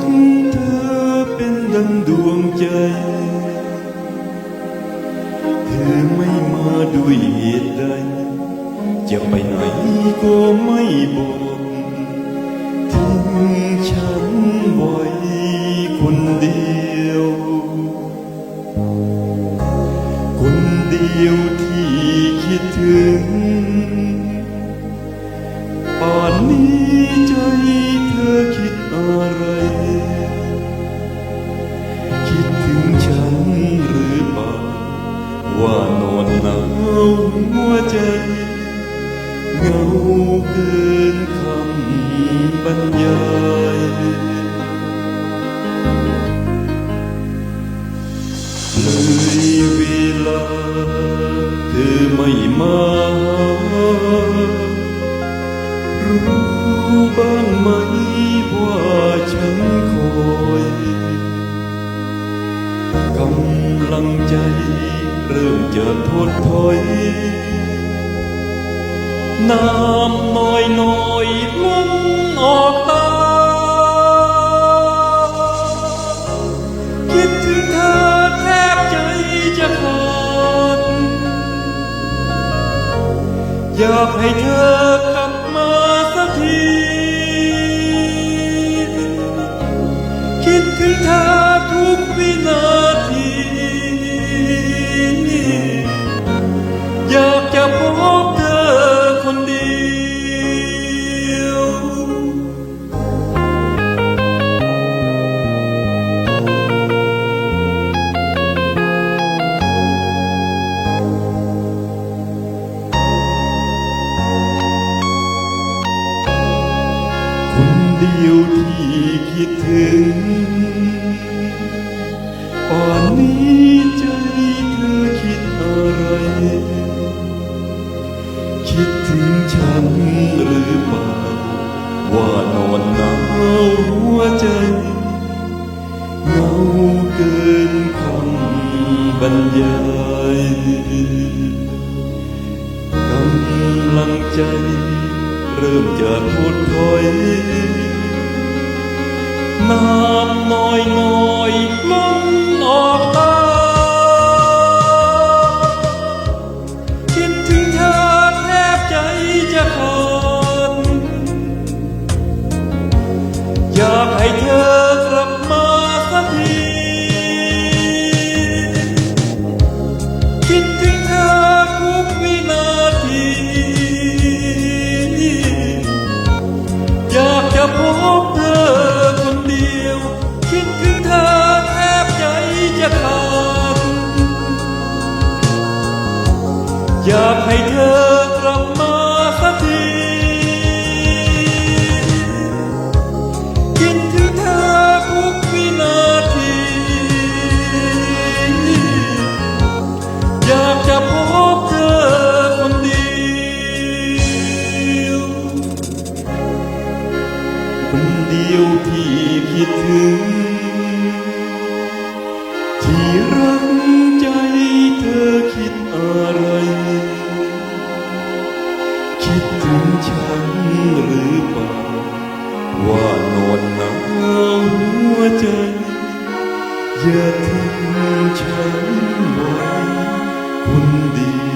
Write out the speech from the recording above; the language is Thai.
กเธอเป็นดังดวงใจ เธอไม่มาด้วยเหตุใด จะไปไหนก็ไม่บอกทิ้งฉันไว้คนเดียว คนเดียวที่คิดถึงป่านนี้ใจเธอคิดอะไร เหงาเกินคำบรรยายเลยเวลาเธอไม่มารู้บ้างไหมว่าฉันคอยกำลังใจเริ่มจะทดถอย น้ำน้อยน้อยๆล้นออกตาคิดถึงเธอแทบใจจะขาดอยากให้เธอ ยวที่คิดถึงป่านนี้ใจเธอคิดอะไร คิดถึงฉันหรือเปล่า ว่านอนหนาวหัวใจเหงาเกินคำบรรยายกำลังใจ เริ่มจะทดถอย น้ำน้ อยากให้เธอกลับมาสักที คิดถึงเธอทุกวินาที อยากจะพบเธอคนเดียว คนเดียวที่คิดถึงที่รัก จ อย่าทิ้งฉันไว้คนเดียว